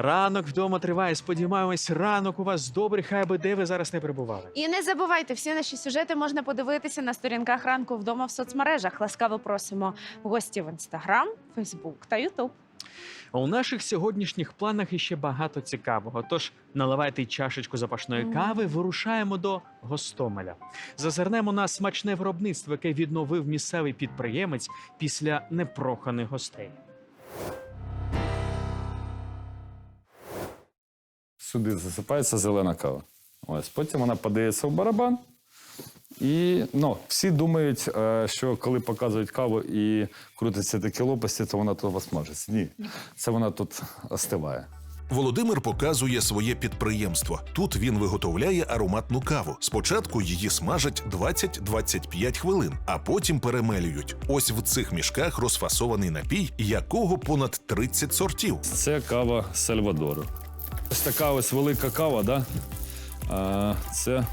Ранок вдома триває. Сподіваємось, ранок у вас добрий, хай би де ви зараз не перебували. І не забувайте, всі наші сюжети можна подивитися на сторінках ранку вдома в соцмережах. Ласкаво просимо в гості в інстаграм, Фейсбук та Ютуб. У наших сьогоднішніх планах іще багато цікавого. Тож наливайте чашечку запашної кави, вирушаємо до Гостомеля. Зазирнемо на смачне виробництво, яке відновив місцевий підприємець після непроханих гостей. Сюди засипається зелена кава. Ось потім вона подається в барабан. І ну, всі думають, е, що коли показують каву і крутиться такі лопасті, то вона тут смажиться. Ні, це вона тут остиває. Володимир показує своє підприємство. Тут він виготовляє ароматну каву. Спочатку її смажать 20-25 хвилин, а потім перемелюють. Ось в цих мішках розфасований напій, якого понад 30 сортів. Це кава Сальвадору. Ось така ось велика кава, да? а, це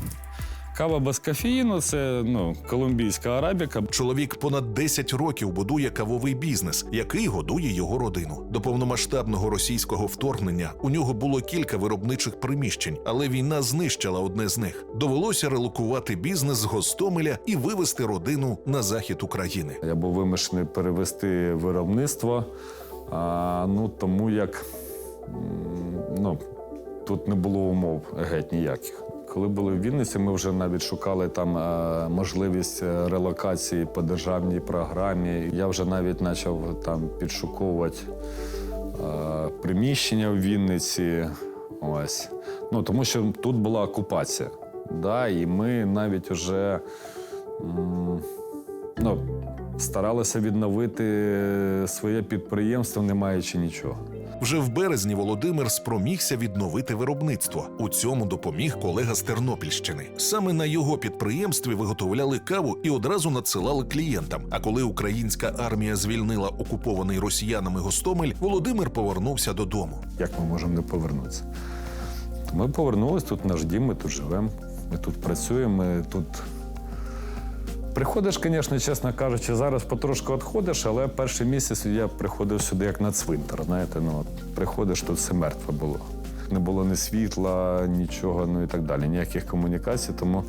кава без кофеїну, це ну, колумбійська арабіка. Чоловік понад 10 років будує кавовий бізнес, який годує його родину. До повномасштабного російського вторгнення у нього було кілька виробничих приміщень, але війна знищила одне з них. Довелося релокувати бізнес з Гостомеля і вивезти родину на захід України. Я був вимушений перевести виробництво, а, ну, тому як ну, тут не було умов геть ніяких. Коли були в Вінниці, ми вже навіть шукали там е, можливість е, релокації по державній програмі. Я вже навіть почав там підшуковувати е, приміщення в Вінниці. Ось. Ну, тому що тут була окупація. Да, і ми навіть вже ну, старалися відновити своє підприємство, не маючи нічого. Вже в березні Володимир спромігся відновити виробництво. У цьому допоміг колега з Тернопільщини. Саме на його підприємстві виготовляли каву і одразу надсилали клієнтам. А коли українська армія звільнила окупований росіянами Гостомель, Володимир повернувся додому. Як ми можемо не повернутися? Ми повернулися, тут наш дім, ми тут живемо, ми тут працюємо, ми тут. Приходиш, звісно, чесно кажучи, зараз потрошку відходиш, але перший місяць я приходив сюди як на цвинтар. Знаєте, ну приходиш, тут все мертве було. Не було ні світла, нічого, ну і так далі, ніяких комунікацій. Тому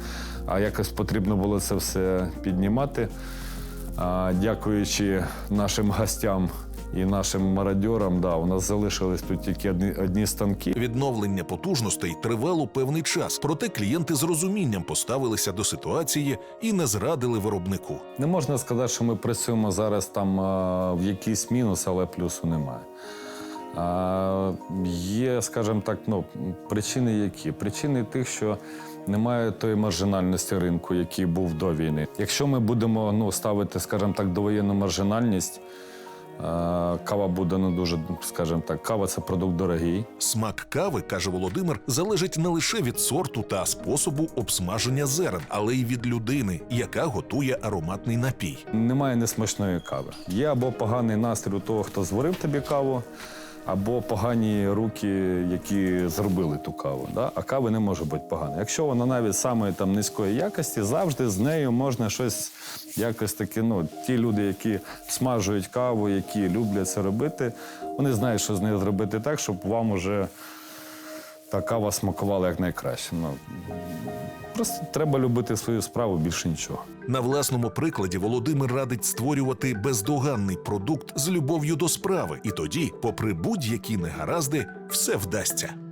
а якось потрібно було це все піднімати. А, дякуючи нашим гостям і нашим мародьорам, да, у нас залишились тут тільки одні, одні станки. Відновлення потужностей тривало певний час, проте клієнти з розумінням поставилися до ситуації і не зрадили виробнику. Не можна сказати, що ми працюємо зараз там в якийсь мінус, але плюсу немає. А, є, скажімо так, ну, причини які? Причини тих, що немає тої маржинальності ринку, який був до війни. Якщо ми будемо ну, ставити, скажімо так, довоєнну маржинальність, кава буде ну, дуже, скажімо так, кава це продукт дорогий. Смак кави, каже Володимир, залежить не лише від сорту та способу обсмаження зерен, але й від людини, яка готує ароматний напій. Немає несмачної кави. Є або поганий настрій у того, хто зварив тобі каву, або погані руки, які зробили ту каву. Да? А кави не може бути поганої. Якщо вона навіть самої там низької якості, завжди з нею можна щось якось таке. Ну, ті люди, які смажують каву, які люблять це робити, вони знають, що з нею зробити так, щоб вам уже та кава смакувала як найкраще. Ну, просто треба любити свою справу більше нічого. На власному прикладі Володимир радить створювати бездоганний продукт з любов'ю до справи, і тоді, попри будь-які негаразди, все вдасться.